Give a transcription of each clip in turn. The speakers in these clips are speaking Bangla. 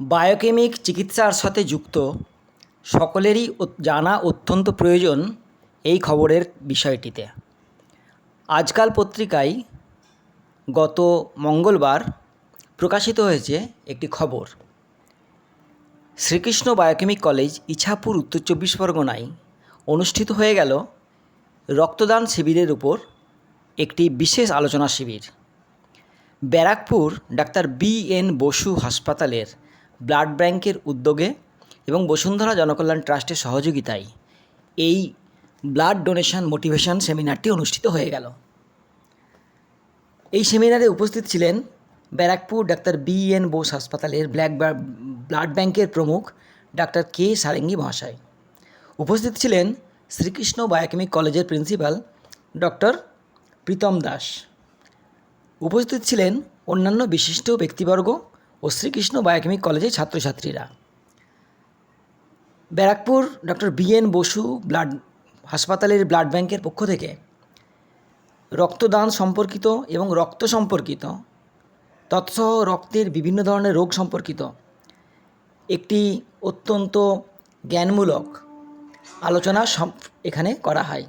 বায়োকেমিক চিকিৎসার সাথে যুক্ত। সকলেরই জানা অত্যন্ত প্রয়োজন এই খবরের বিষয়টিতে। আজকাল পত্রিকায় গত মঙ্গলবার প্রকাশিত হয়েছে একটি খবর। শ্রীকৃষ্ণ বায়োকেমিক কলেজ, ইছাপুর, উত্তর চব্বিশ পরগনায় অনুষ্ঠিত হয়ে গেল রক্তদান শিবিরের উপর একটি বিশেষ আলোচনা শিবির। Barrackpore doctor B N Basu হাসপাতালের ব্লাড ব্যাংকের উদ্যোগে এবং বসুন্ধরা জনকল্যাণ ট্রাস্টের সহযোগিতায় এই ব্লাড ডোনেশন মোটিভেশন সেমিনারটি অনুষ্ঠিত হয়ে গেল। এই সেমিনারে উপস্থিত ছিলেন Barrackpore doctor B N Bose হাসপাতালের ব্ল্যাক ব্লাড ব্যাংকের প্রমুখ ডাক্তার কে সারেঙ্গি মহাশয়। উপস্থিত ছিলেন শ্রীকৃষ্ণ বায়োকেমিক কলেজের প্রিন্সিপাল ডক্টর প্রীতম দাস। উপস্থিত ছিলেন অন্যান্য বিশিষ্ট ব্যক্তিবর্গ ও শ্রীকৃষ্ণ বায়োকেমিক কলেজের ছাত্রছাত্রীরা। Barrackpore doctor B N Basu blood, হাসপাতালের ব্লাড ব্যাংকের পক্ষ থেকে রক্তদান সম্পর্কিত এবং রক্ত সম্পর্কিত, তৎসহ রক্তের বিভিন্ন ধরনের রোগ সম্পর্কিত একটি অত্যন্ত জ্ঞানমূলক আলোচনা এখানে করা হয়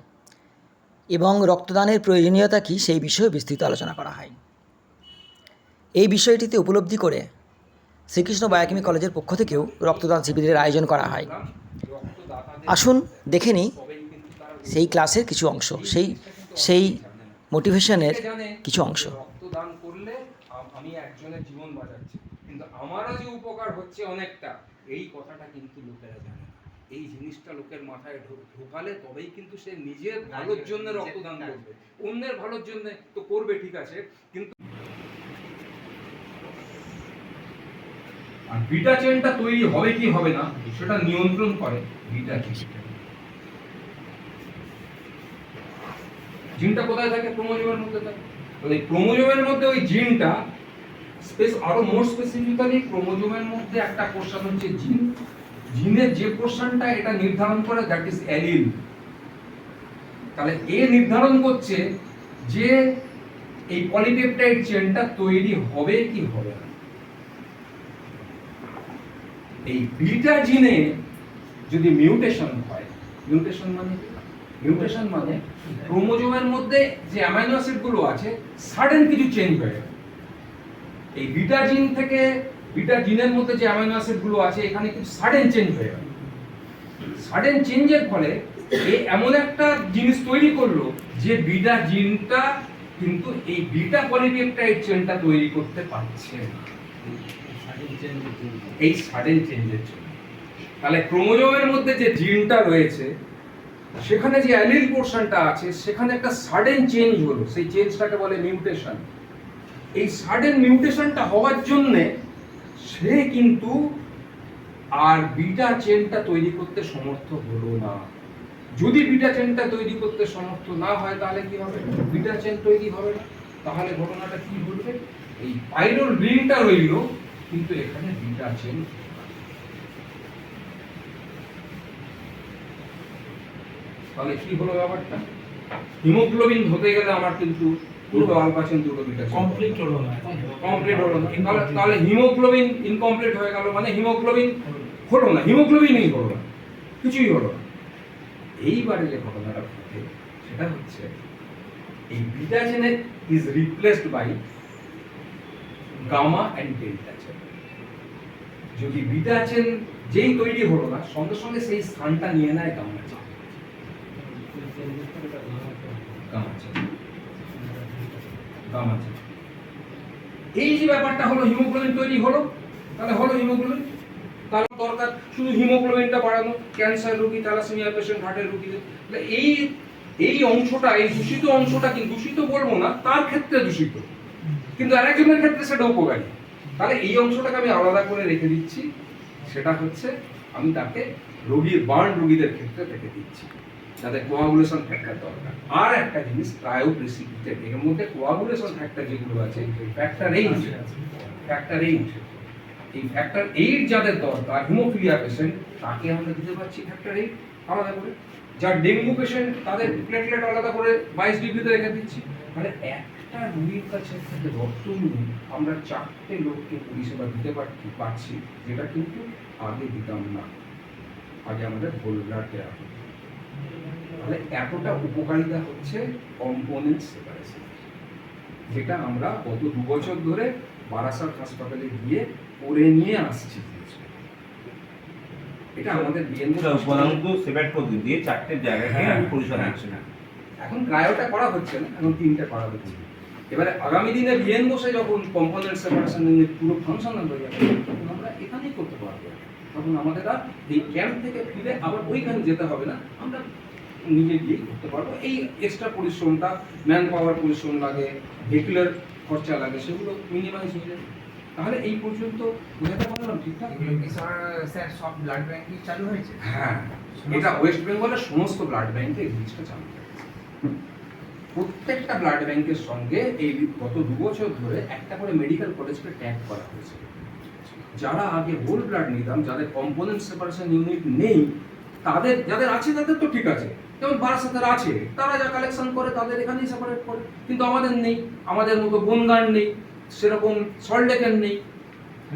এবং রক্তদানের প্রয়োজনীয়তা কী সেই বিষয়ে বিস্তৃত আলোচনা করা হয়। এই বিষয়টিতে উপলব্ধি করে শ্রীকৃষ্ণ বায়োকেমিক কলেজের পক্ষ থেকেও রক্তদান শিবিরের আয়োজন করা হয়। আসুন দেখে নিই সেই ক্লাসের কিছু অংশ, সেই সেই মোটিভেশনের কিছু অংশ। রক্তদান করলে আমি একজনের জীবন বাঁচাচ্ছি। কিন্তু আমারও যে উপকার হচ্ছে অনেকটা, এই কথাটা কিন্তু লোকেরা জানে এই জিনিসটা লোকের মাথায় ঢোকালে তবেই কিন্তু সে নিজের ভালোর জন্য রক্তদান করবে। অন্যের ভালোর জন্য তো করবে ঠিক আছে, কিন্তু বিটা চেনটা তৈরি হবে কি হবে না, সেটা নিয়ন্ত্রণ করে বিটা চেন জিনটা কোথায় থাকে? ক্রোমোজোমের মধ্যে থাকে। ক্রোমোজোমের মধ্যে ওই জিনটা স্পেস আরও মোর স্পেসিফিক্যালি ক্রোমোজোমের মধ্যে একটা পোর্শন হচ্ছে জিন জিনের যে পোর্শনটা এটা নির্ধারণ করে দ্যাট ইজ অ্যালিল তাহলে এ নির্ধারণ করছে যে এই পলিপেপটাইড চেনটা তৈরি হবে কি হবে না। এই বিটা জিনে যদি মিউটেশন হয়, মিউটেশন মানে মিউটেশন মানে ক্রোমোজোমের মধ্যে যে অ্যামাইনো অ্যাসিডগুলো আছে, সাডেন কিছু চেঞ্জ হয়ে এই বিটা জিন থেকে বিটা জিনের মধ্যে যে অ্যামাইনো অ্যাসিডগুলো আছে, এখানে কিছু সাডেন চেঞ্জ হয়ে গেল। সাডেন চেঞ্জের ফলে এ এমন একটা জিনিস তৈরি করল যে বিটা জিনটা কিন্তু এই বিটা পলিপেপটাইড চেনটা তৈরি করতে পারছে না। এই সাডেন চেঞ্জের জন্য। তাহলে ক্রোমোজোমের মধ্যে যে জিনটা রয়েছে, সেখানে যে অ্যালিল পোর্শনটা আছে, সেখানে একটা সাডেন চেঞ্জ হলো। সেই চেঞ্জটাকে বলে মিউটেশন এই সাডেন মিউটেশনটা হওয়ার জন্যে সে কিন্তু আর বিটা চেনটা তৈরি করতে সমর্থ হলো না। যদি বিটা চেনটা তৈরি করতে সমর্থ না হয়, তাহলে কি হবে? বিটা চেন তৈরি হবে না। তাহলে ঘটনাটা কি ঘটবে? এই পাইরোল রিংটা রইল কিন্তু এখানে বিটা চেন তাহলে কি হলো ব্যাপারটা? হিমোগ্লোবিন হতে গেলে আমার কিন্তু দুটো আলফা চেন দুটো বিটা কমপ্লিট হলো না। কমপ্লিট হলো না। তাহলে তাহলে হিমোগ্লোবিন ইনকমপ্লিট হয়ে গেল মানে হিমোগ্লোবিন হলো না। হিমোগ্লোবিনই হলো না। কিছুই হলো না। এইবারে যে ঘটনাটা ঘটে সেটা হচ্ছে এই বিটা চেনের is replaced by gamma and delta chain যদি বিটা চেন যেই তৈরি হলো না, সঙ্গে সঙ্গে সেই স্থানটা নিয়ে নেয় গামা চেন গামা চেন এই যে ব্যাপারটা হলো, হিমোগ্লোবিন তৈরি হলো, তাহলে হলো হিমোগ্লোবিন। তার দরকার শুধু হিমোগ্লোবিনটা বাড়ানো, ক্যান্সার রোগী, থ্যালাসেমিয়া পেশেন্ট হার্টের রোগীদের তাহলে এই এই অংশটা, এই দূষিত অংশটা কিন্তু দূষিত বলব না, তার ক্ষেত্রে দূষিত। কিন্তু আরেকজনের ক্ষেত্রে সেটা উপকারী। তাহলে এই অংশটাকে আমি আলাদা করে রেখে দিচ্ছি। সেটা হচ্ছে আমি তাকে রোগীর, বার্ন রোগীদের ক্ষেত্রে রেখে দিচ্ছি। যাদের কোয়াগুলেশন ফ্যাক্টর দরকার। আর একটা জিনিস ক্রায়োপ্রেসিপিটেট এর মধ্যে কোয়াগুলেশন ফ্যাক্টর যেগুলো আছে ফ্যাক্টর এইট ফ্যাক্টর এইট এই ফ্যাক্টর এইট যাদের দরকার হিমোফিলিয়া পেশেন্ট তাকে আমরা দিতে পারছি ফ্যাক্টর এইট আলাদা করে। যার ডেঙ্গু পেশেন্ট তাদের প্লেটলেট আলাদা করে বাইশ ডিগ্রিতে রেখে দিচ্ছি। মানে একটা একটা রুগীর কাছে থেকে রক্ত নিয়ে আমরা চারটে লোককে পরিষেবা দিতে পারছি পারছি যেটা কিন্তু আগে দিতাম না। আগে আমাদের হোল দেওয়া হতো। তাহলে এতটা উপকারিতা হচ্ছে কম্পোনেন্ট সেপারেশন যেটা আমরা গত দু বছর ধরে বারাসাত হাসপাতালে গিয়ে করে নিয়ে আসছি। এটা আমাদের পদ্ধতি দিয়ে চারটে জায়গাকে হ্যাঁ, হ্যাঁ, এখন ক্রায়োটা করা হচ্ছে না এখন তিনটে করা হচ্ছে। এবারে আগামী দিনে বিএন বসে যখন কম্পোনেন্ট সেপারেশন পুরো ফাংশনাল হয়ে যাবে তখন আমরা এখানেই করতে পারব। তখন আমাদের আর এই ক্যাম্প থেকে ফিরে আবার ওইখানে যেতে হবে না আমরা নিজে গিয়ে করতে পারব। এই এক্সট্রা পরিশ্রমটা ম্যান পাওয়ার পরিশ্রম লাগে ভেহিকুলার খরচা লাগে সেগুলো মিনিমাইজ হয়ে যাবে তাহলে এই পর্যন্ত বোঝাতে পারলাম ঠিকঠাক? স্যার স্যার সব ব্লাড ব্যাংকই চালু হয়েছে? হ্যাঁ এটা ওয়েস্ট বেঙ্গলের সমস্ত ব্লাড ব্যাংকে এই জিনিসটা চালু হয়ে গেছে। প্রত্যেকটা ব্লাড ব্যাংকের সঙ্গে এই গত দু বছর ধরে একটা করে মেডিকেল কলেজকে ট্যাগ করা হয়েছে। যারা আগে হোল ব্লাড নিতাম, যাদের কম্পোনেন্ট সেপারেশন ইউনিট নেই, তাদের, যাদের আছে তাদের তো ঠিক আছে। যেমন বারাসাতের আছে, তারা যা কালেকশন করে তাদের এখানেই সেপারেট করে। কিন্তু আমাদের নেই, আমাদের মতো বনগান নেই, সেরকম সল্টলেকের নেই।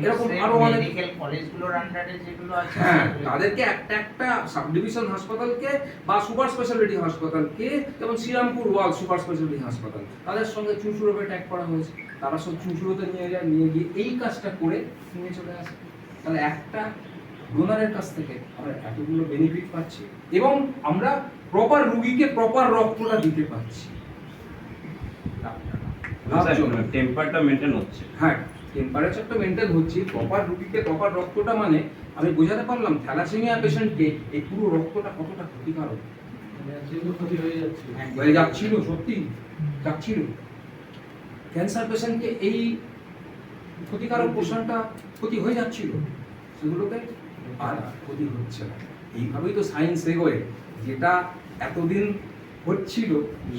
এরকম আরও অনেক মেডিকেল কলেজগুলোর আন্ডারে যেগুলো আছে হ্যাঁ তাদেরকে একটা একটা সাব ডিভিশন হাসপাতালকে বা সুপার স্পেশালিটি হাসপাতালকে যেমন শ্রীরামপুর ওয়াল সুপার স্পেশালিটি হাসপাতাল তাদের সঙ্গে চুঁচুড়োবে ট্যাগ করা হয়েছে। তারা সব চুঁচুড়োতে নিয়ে যায় নিয়ে গিয়ে এই কাজটা করে নিয়ে চলে আসে। তাহলে একটা ডোনারের কাছ থেকে আমরা এতগুলো বেনিফিট পাচ্ছি এবং আমরা প্রপার রুগীকে প্রপার রক্তটা দিতে পারছি। টেম্পারটা মেনটেন হচ্ছে। হ্যাঁ। টেম্পারেচারটা মেনটেন হচ্ছে প্রপার রুগীকে প্রপার রক্তটা মানে আমি বোঝাতে পারলাম থ্যালাসেমিয়া পেশেন্টকে এই পুরো রক্তটা কতটা ক্ষতিকারক? হয়ে যাচ্ছিল সত্যি যাচ্ছিল। ক্যান্সার পেশেন্টকে এই ক্ষতিকারক পোষণটা ক্ষতি হয়ে যাচ্ছিল সেগুলোকে আর ক্ষতি হচ্ছে না। এইভাবেই তো সায়েন্স এগোয় যেটা এতদিন হচ্ছিল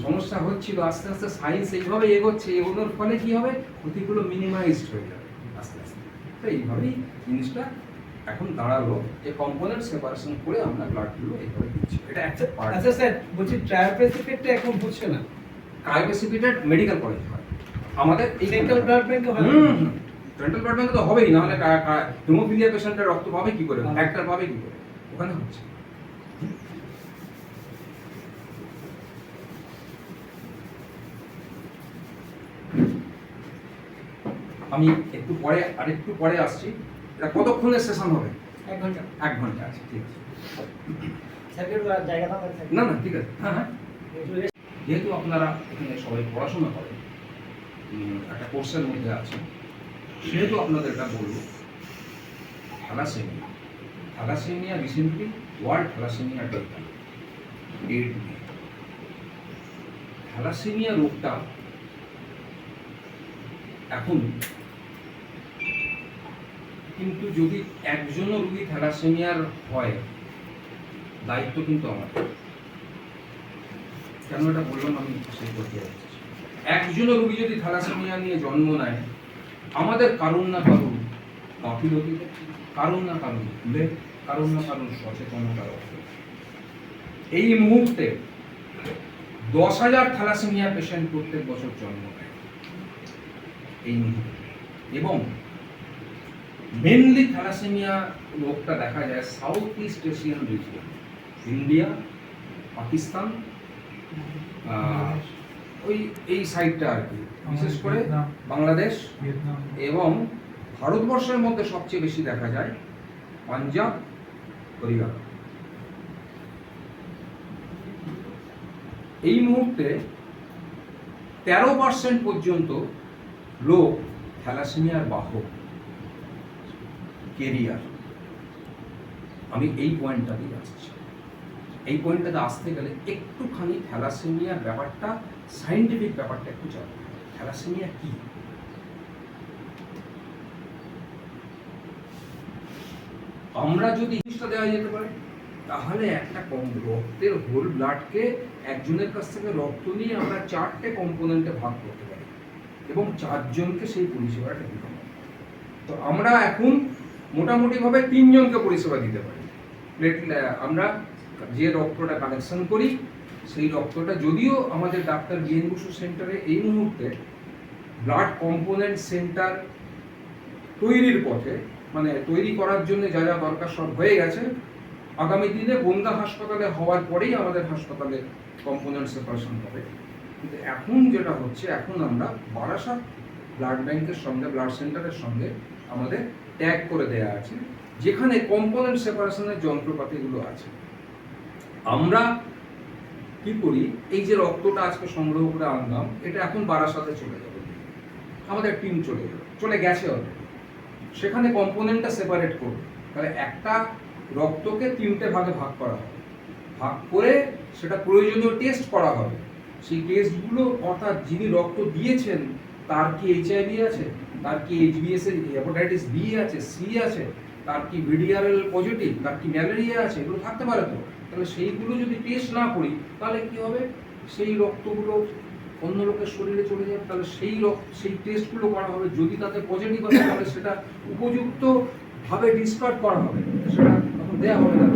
সমস্যা হচ্ছিল আস্তে আস্তে সায়েন্স এইভাবে এগোচ্ছে এগোনোর ফলে কি হবে? ক্ষতিগুলো মিনিমাইজড হয়ে যাবে আস্তে আস্তে। তো এইভাবেই জিনিসটা এখন দাঁড়াল যে কম্পোনেন্ট সেপারেশন করে আমরা ব্লাডগুলো এইভাবে দিচ্ছি। এটা একটা পার্ট আচ্ছা স্যার বলছি ট্রায়োপ্রেসিপিকটা এখন হচ্ছে না। ক্রায়োপ্রেসিপিটেড মেডিকেল কলেজ হয়। আমাদের এই সেন্ট্রাল ব্লাড ব্যাংকে হয়? সেন্ট্রাল ব্লাড ব্যাংকে তো হবেই না হলে হিমোফিলিয়া পেশেন্টের রক্ত পাবে কি করে? একটার পাবে কি করে? ওখানে হচ্ছে। আমি একটু পরে আর একটু পরে আসছি। এটা কতক্ষণের সেশন হবে? এক ঘণ্টা। এক ঘণ্টা আছে ঠিক আছে। না না ঠিক আছে। হ্যাঁ হ্যাঁ। যেহেতু আপনারা এখানে সবাই পড়াশোনা করেন একটা কোর্সের মধ্যে আছেন সেহেতু আপনাদের এটা বলব thalassaemia thalassaemia recently world thalassaemia day date thalassaemia রোগটা এখন কিন্তু যদি একজনও রুগী থ্যালাসেমিয়ার হয়, দায়িত্ব কিন্তু আমাদের কেন এটা বললাম আমি সেই করতে যাচ্ছি একজনও রুগী যদি থ্যালাসেমিয়া নিয়ে জন্ম নেয়, আমাদের কারণ না কারণ গাফিলতিতে কারণ না কারণ ভুলে কারণ না কারণ সচেতনতার অভাবে এই মুহূর্তে দশ হাজার থ্যালাসেমিয়া পেশেন্ট প্রত্যেক বছর জন্ম নেয়। এই মুহূর্তে। এবং মেনলি থ্যালাসেমিয়া রোগটা দেখা যায় south east Asian region India Pakistan ওই এই সাইডটা আর কি। বিশেষ করে বাংলাদেশ এবং ভারতবর্ষের মধ্যে সবচেয়ে বেশি দেখা যায় পাঞ্জাব হরিয়ানা এই মুহূর্তে তেরো পার্সেন্ট পর্যন্ত লোক থ্যালাসেমিয়ার বাহক। কেরিয়ার আমি এই পয়েন্টটা দিয়ে আসছি এই পয়েন্টটাতে আসতে গেলে একটুখানি থ্যালাসেমিয়ার ব্যাপারটা সাইন্টিফিক ব্যাপারটা একটু হবে। থ্যালাসেমিয়া কি? আমরা যদি জিনিসটা দেওয়া যেতে পারে, তাহলে একটা কম রক্তের হোল ব্লাডকে একজনের কাছ থেকে রক্ত নিয়ে আমরা চারটে কম্পোনেন্টে ভাগ করতে পারি। এবং চারজনকে সেই পরিষেবাটা দিতে তো আমরা এখন মোটামুটিভাবে তিনজনকে পরিষেবা দিতে পারি। আমরা যে রক্তটা কালেকশন করি, সেই রক্তটা যদিও আমাদের ডাক্তার বিএন বসু সেন্টারে এই মুহূর্তে ব্লাড কম্পোনেন্ট সেন্টার তৈরির পথে মানে তৈরি করার জন্য যা যা দরকার সব হয়ে গেছে, আগামী দিনে বন্দা হাসপাতালে হওয়ার পরেই আমাদের হাসপাতালে কম্পোনেন্ট সেপারেশন হবে। কিন্তু এখন যেটা হচ্ছে, এখন আমরা বারাসাত ব্লাড ব্যাংকের সঙ্গে ব্লাড সেন্টারের সঙ্গে আমাদের ট্যাগ করে দেয়া আছে। যেখানে কম্পোনেন্ট সেপারেশনের যন্ত্রপাতিগুলো আছে। আমরা কি করি? এই যে রক্তটা আজকে সংগ্রহ করে আনলাম, এটা এখন বারাসাতে চলে যাবে। আমাদের টিম চলে যাবে। চলে গেছে অলরেডি সেখানে কম্পোনেন্টটা সেপারেট করবে। তাহলে একটা রক্তকে তিনটে ভাগে ভাগ করা হবে। ভাগ করে সেটা প্রয়োজনীয় টেস্ট করা হবে। সেই টেস্টগুলো অর্থাৎ যিনি রক্ত দিয়েছেন, তার কি এইচআইভি আছে? তার কি এইচবিএস এর হেপাটাইটিস বি আছে সি আছে, তার কি ভিডিআরএল পজিটিভ তার কি ম্যালেরিয়া আছে, এগুলো থাকতে পারে তো? তাহলে সেইগুলো যদি টেস্ট না করি, তাহলে কি হবে? সেই রক্তগুলো অন্য লোকের শরীরে চলে যাবে, তাহলে সেই রক্ত, সেই টেস্টগুলো করা হবে। যদি তাতে পজিটিভ আছে তাহলে সেটা উপযুক্ত ভাবে ডিসকার্ড করা হবে। সেটা তখন দেওয়া হবে না।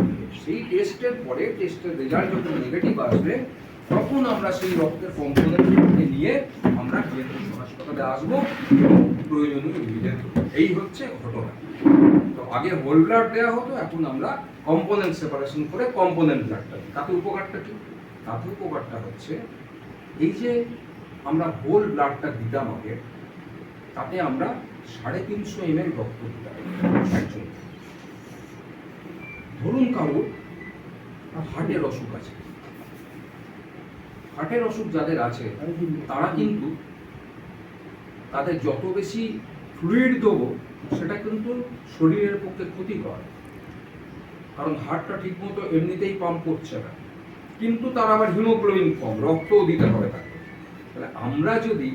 সেই টেস্টের পরে টেস্টের রেজাল্ট যখন নেগেটিভ আসবে, তখন আমরা সেই রক্তের কম্পোনেন্টগুলোকে নিয়ে আমরা হাসপাতালে আসব এবং প্রয়োজনীয় রোগীদের এই হচ্ছে ঘটনা। তো আগে হোল ব্লাড দেওয়া হতো, এখন আমরা কম্পোনেন্ট সেপারেশন করে কম্পোনেন্ট ব্লাডটা তাতে উপকারটা কি? তাতে উপকারটা হচ্ছে, এই যে আমরা হোল ব্লাডটা দিতাম আগে, তাতে আমরা সাড়ে তিনশো এম এল রক্ত দিতাম একজন। ধরুন কারোর হার্টের অসুখ আছে। হার্টের অসুখ যাদের আছে, তারা কিন্তু তাদের যত বেশি ফ্লুইড দেবো, সেটা কিন্তু শরীরের পক্ষে ক্ষতিকর। কারণ হার্টটা ঠিকমতো এমনিতেই পাম্প করছে না। কিন্তু তার আবার হিমোগ্লোবিন কম, রক্তও দিতে হবে তাকে। তাহলে আমরা যদি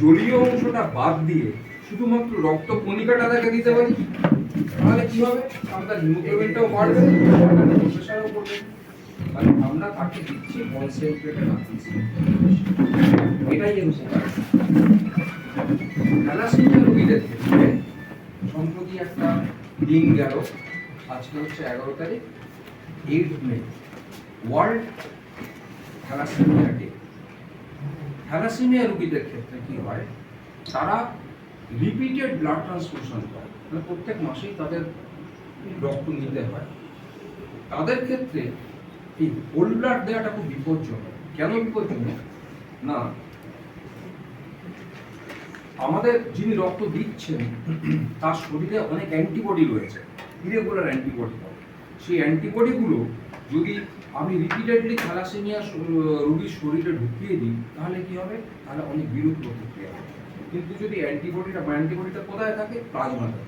জলীয় অংশটা বাদ দিয়ে শুধুমাত্র রক্ত কণিকাটা তাকে দিতে পারি, তাহলে কি হবে? আমাদের হিমোগ্লোবিনটাও বাড়বে প্রেশারও পড়বে মানে আমরা তাকে দিচ্ছি কনসেন্ট্রেটেড এটাই উপকার থ্যালাসেমিয়া রোগীদের ক্ষেত্রে সম্প্রতি একটা দিন গেল। আজকে হচ্ছে এগারো তারিখ eight May. World thalassaemia day thalassaemia রোগীদের ক্ষেত্রে কি হয়, তারা রিপিটেড ব্লাড ট্রান্সফিউশন করে। মানে প্রত্যেক মাসেই তাদের রক্ত নিতে হয়। তাদের ক্ষেত্রে এই হোল ব্লাড দেওয়াটা খুব বিপজ্জনক। কেন বিপজ্জনক? না আমাদের যিনি রক্ত দিচ্ছেন, তার শরীরে অনেক অ্যান্টিবডি রয়েছে ইরেগুলার অ্যান্টিবডি সেই অ্যান্টিবডিগুলো যদি আমি রিপিটেডলি থ্যালাসেমিয়া রোগীর শরীরে ঢুকিয়ে দিই, তাহলে কি হবে? তাহলে অনেক বিরূপ প্রতিক্রিয়া হবে। কিন্তু যদি অ্যান্টিবডিটা অ্যান্টিবডিটা কোথায় থাকে? প্লাজমাটা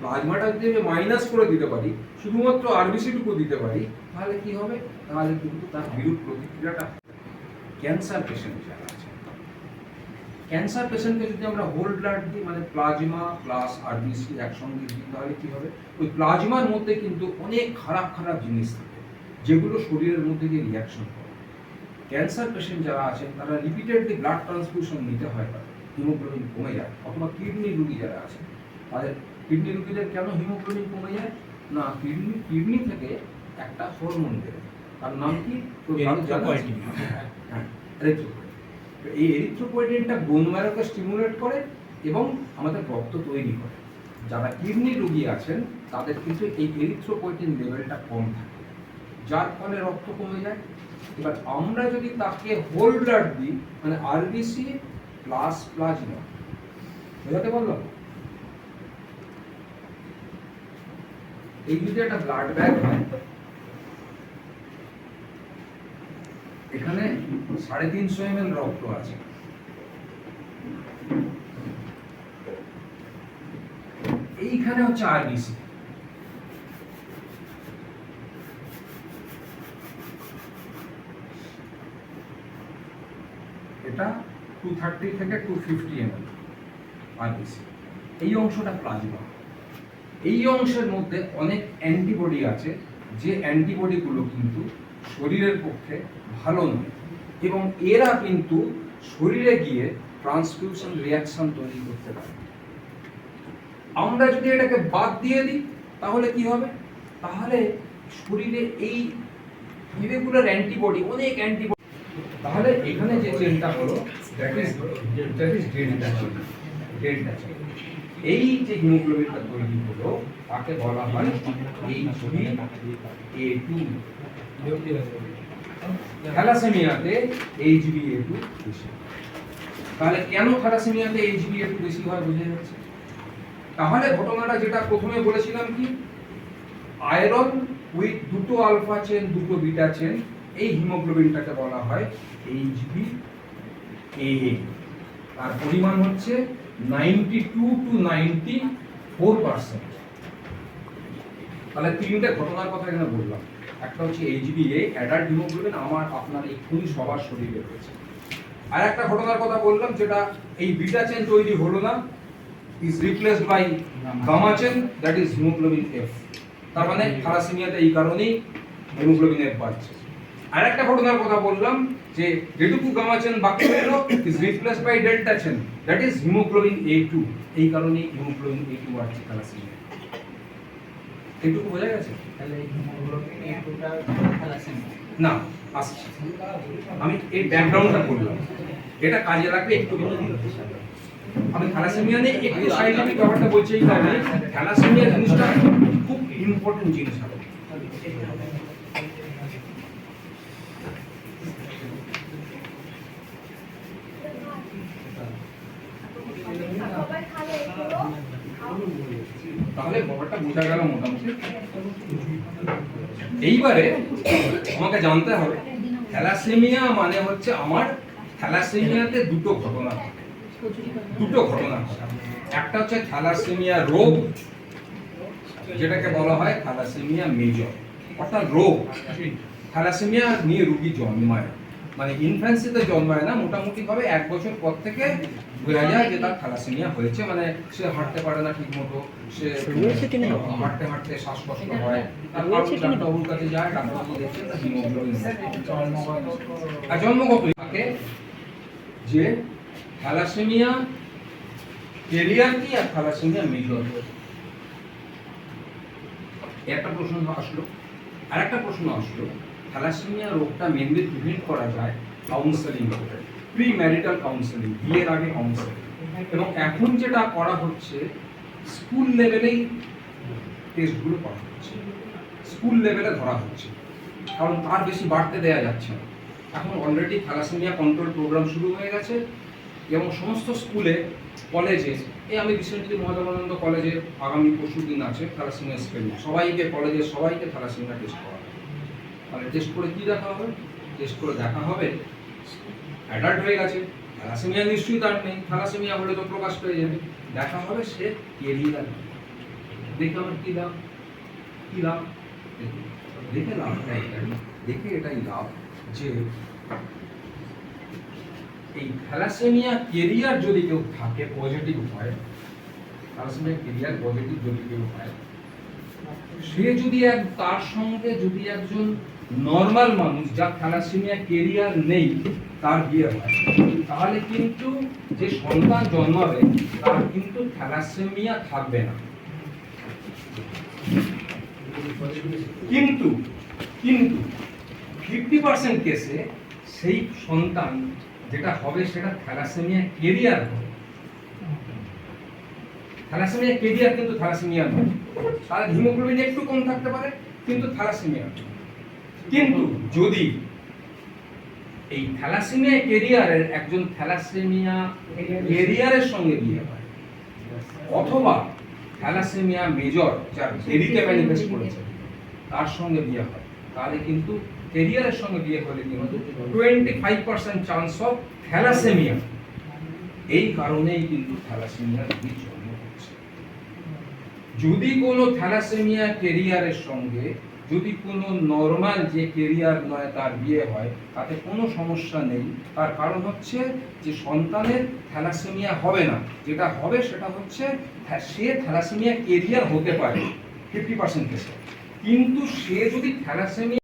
প্লাজমাটা যদি আমি মাইনাস করে দিতে পারি, শুধুমাত্র আরবিসিটুকু দিতে পারি, তাহলে কি হবে? তাহলে কিন্তু তার বিরূপ প্রতিক্রিয়াটা ক্যান্সার পেশেন্ট যারা ক্যান্সার পেশেন্টকে যদি আমরা হোল ব্লাড দিই মানে প্লাজমা প্লাস আরবিসি একসঙ্গে দিই তাহলে কি হবে? ওই প্লাজমার মধ্যে কিন্তু অনেক খারাপ খারাপ জিনিস থাকে যেগুলো শরীরের মধ্যে দিয়ে রিয়াকশন করে। ক্যান্সার পেশেন্ট যারা আছেন তারা রিপিটেডলি ব্লাড ট্রান্সফিউশন নিতে হয় তাদের হিমোগ্লোবিন কমে যায় অথবা কিডনি রুগী যারা আছেন তাদের কিডনি রোগীদের কেন হিমোগ্লোবিন কমে যায়? না কিডনি কিডনি থেকে একটা হরমোন বেরোয়। তার নাম কি? আছে? হ্যাঁ, হ্যাঁ। তো এই এরিথ্রোপয়েটিনটা বোন ম্যারোকে স্টিমুলেট করে এবং আমাদের রক্ত তৈরি করে। যারা কিডনি রুগী আছেন, তাদের কিন্তু এই এরিথ্রোপয়েটিন লেভেলটা কম থাকে, যার ফলে রক্ত কমে যায়। এবার আমরা যদি তাকে হোল ব্লাড দিই মানে আরবিসি প্লাস প্লাজমা বোঝাতে পারলাম? এই যদি একটা ব্লাড ব্যাগ হয় এখানে সাড়ে তিনশো এম রক্ত আছে। এইখানে হচ্ছে আরবিসি এটা টু থার্টি থেকে two fifty M L RBC এই অংশটা প্লাজমা এই অংশের মধ্যে অনেক অ্যান্টিবডি আছে, যে অ্যান্টিবডিগুলো কিন্তু শরীরের পক্ষে ভালো নয়। এবং এরা কিন্তু শরীরে গিয়ে ট্রান্সফিউশন রিয়াকশন তৈরি করতে পারে। আমরা যদি এটাকে বাদ দিয়ে দিই, তাহলে কি হবে? তাহলে শরীরে এই ইরেগুলার অ্যান্টিবডি অনেক অ্যান্টিবডি তাহলে এখানে যে চেনটা হলো এই যে হিমোগ্লোবিনটা তৈরি হলো, তাকে বলা হয় এইচবি এ টু থ্যালাসেমিয়াতে এইচবি এ বেশি। তাহলে কেন থ্যালাসেমিয়াতে এইচবি এ টু বেশি হয় বুঝে যাচ্ছে? তাহলে ঘটনাটা যেটা প্রথমে বলেছিলাম কি? আয়রন উইথ দুটো আলফা চেন, দুটো বিটা চেন, এই হিমোগ্লোবিনটাকে বলা হয় এইচবি এ তার পরিমাণ হচ্ছে ninety two two ninety four percent. তাহলে তিনটে ঘটনার কথা এখানে বললাম। একটা হচ্ছে এইচবি এ অ্যাডাল্ট হিমোগ্লোবিন আমার আপনার এক্ষুনি সবার শরীরে রয়েছে। আর একটা ঘটনার কথা বললাম, যেটা এই বিটা চেন তৈরি হলো না is replaced by gamma chain that is haemoglobin F তার মানে থ্যালাসেমিয়াতে এই কারণেই হিমোগ্লোবিন এফ বাড়ছে। আর একটা ঘটনার কথা বললাম, যে যেটুকু গামা চেন বাকি রইল is replaced by delta chain that is haemoglobin A two এই কারণেই হিমোগ্লোবিন এ টু বাড়ছে থ্যালাসেমিয়া এইটুকু বোঝা গেছে? না আসছে। আমি এই ব্যাকগ্রাউন্ডটা করলাম। এটা কাজে লাগবে একটু আমি থ্যালাসেমিয়া নিয়ে একটু সাইন্টিফিক ব্যাপারটা বলছি এই কারণে। থ্যালাসেমিয়া জিনিসটা খুব ইম্পর্টেন্ট জিনিস হবে। তাহলে ব্যাপারটা বোঝা গেল মোটামুটি। এইবারে আমাকে জানতে হবে, থ্যালাসেমিয়া মানে হচ্ছে আমার থ্যালাসেমিয়াতে দুটো ঘটনা দুটো ঘটনা একটা হচ্ছে থ্যালাসেমিয়া রোগ, যেটাকে বলা হয় থ্যালাসেমিয়া মেজর, অর্থাৎ রোগ। থ্যালাসেমিয়া নিয়ে রুগী জন্মায় মানে ইনফ্যান্সিতে জন্মায় না মোটামুটি ভাবে এক বছর পর থেকে বোঝা যায় যে তার থ্যালাসেমিয়া হয়েছে মানে সে হাঁটতে পারে না ঠিক মতো সে হাঁটতে হাঁটতে শ্বাসকষ্ট হয়। তারপর ডাক্তারবাবুর কাছে যায় ডাক্তারবাবু দেখছে তার হিমোগ্লোবিন আর জন্মগত থাকে যে থ্যালাসেমিয়া কেরিয়ার কি আর থ্যালাসেমিয়া মেজর একটা প্রশ্ন আসলো আর একটা প্রশ্ন আসলো। থ্যালাসেমিয়া রোগটা মেনলি প্রিভেন্ট করা যায় কাউন্সেলিং করে প্রি ম্যারিটাল কাউন্সেলিং বিয়ের আগে কাউন্সেলিং এবং এখন যেটা করা হচ্ছে স্কুল লেভেলেই টেস্টগুলো করা হচ্ছে। স্কুল লেভেলে ধরা হচ্ছে। কারণ তার বেশি বাড়তে দেওয়া যাচ্ছে না। এখন অলরেডি থ্যালাসেমিয়া কন্ট্রোল প্রোগ্রাম শুরু হয়ে গেছে। এবং সমস্ত স্কুলে কলেজে এই আমি রিসেন্টলি মহাদেবানন্দ কলেজে আগামী পরশু দিন আছে থ্যালাসেমিয়া স্পেলিং সবাইকে কলেজে সবাইকে থ্যালাসেমিয়া টেস্ট করা হবে তাহলে টেস্ট করে কী দেখা হবে? টেস্ট করে দেখা হবে অ্যাডাল্ট হয়ে গেছে থ্যালাসেমিয়া নিশ্চয়ই তার নেই। থ্যালাসেমিয়া হলে তো প্রকাশ পেয়ে যাবে। দেখা হবে, সে কেরিয়ার দেখে আমার কি লাভ? কি লাভ? দেখে লাভটা এটাই দেখে এটাই লাভ যে এই থ্যালাসেমিয়া কেরিয়ার যদি কেউ থাকে পজিটিভ হয়, থ্যালাসেমিয়া কেরিয়ার পজিটিভ যদি কেউ হয়, সে যদি এক, তার সঙ্গে যদি একজন নর্মাল মানুষ যার থ্যালাসেমিয়া কেরিয়ার নেই, তার বিয়ে হয়। তাহলে কিন্তু যে সন্তান জন্মাবে, তার কিন্তু থ্যালাসেমিয়া থাকবে না। কিন্তু কিন্তু ফিফটি পার্সেন্ট কেসে সেই সন্তান যেটা হবে, সেটা থ্যালাসেমিয়া কেরিয়ার হবে। থ্যালাসেমিয়া কেরিয়ার কিন্তু থ্যালাসেমিয়া নয়। তার হিমোগ্লোবিন একটু কম থাকতে পারে, কিন্তু থ্যালাসেমিয়া নয়। কিন্তু যদি এই থ্যালাসেমিয়া কেরিয়ারের একজন থ্যালাসেমিয়া কেরিয়ারের সঙ্গে বিয়ে হয়, অথবা থ্যালাসেমিয়া মেজর যার দেরিতে ম্যানিফেস্ট করেছে, তার সঙ্গে বিয়ে হয়, তাহলে কিন্তু কেরিয়ারের সঙ্গে বিয়ে হলে কিন্তু twenty five percent chance of thalassaemia. এই কারণেই কিন্তু থ্যালাসেমিয়া রোগী জন্ম হচ্ছে। যদি কোনো থ্যালাসেমিয়া কেরিয়ারের সঙ্গে যদি কোনো নর্মাল যে কেরিয়ার নয়, তার বিয়ে হয়, তাতে কোনো সমস্যা নেই। তার কারণ হচ্ছে যে সন্তানের থ্যালাসেমিয়া হবে না। যেটা হবে সেটা হচ্ছে সে থ্যালাসেমিয়া কেরিয়ার হতে পারে ফিফটি পার্সেন্ট কিন্তু সে যদি থ্যালাসেমিয়া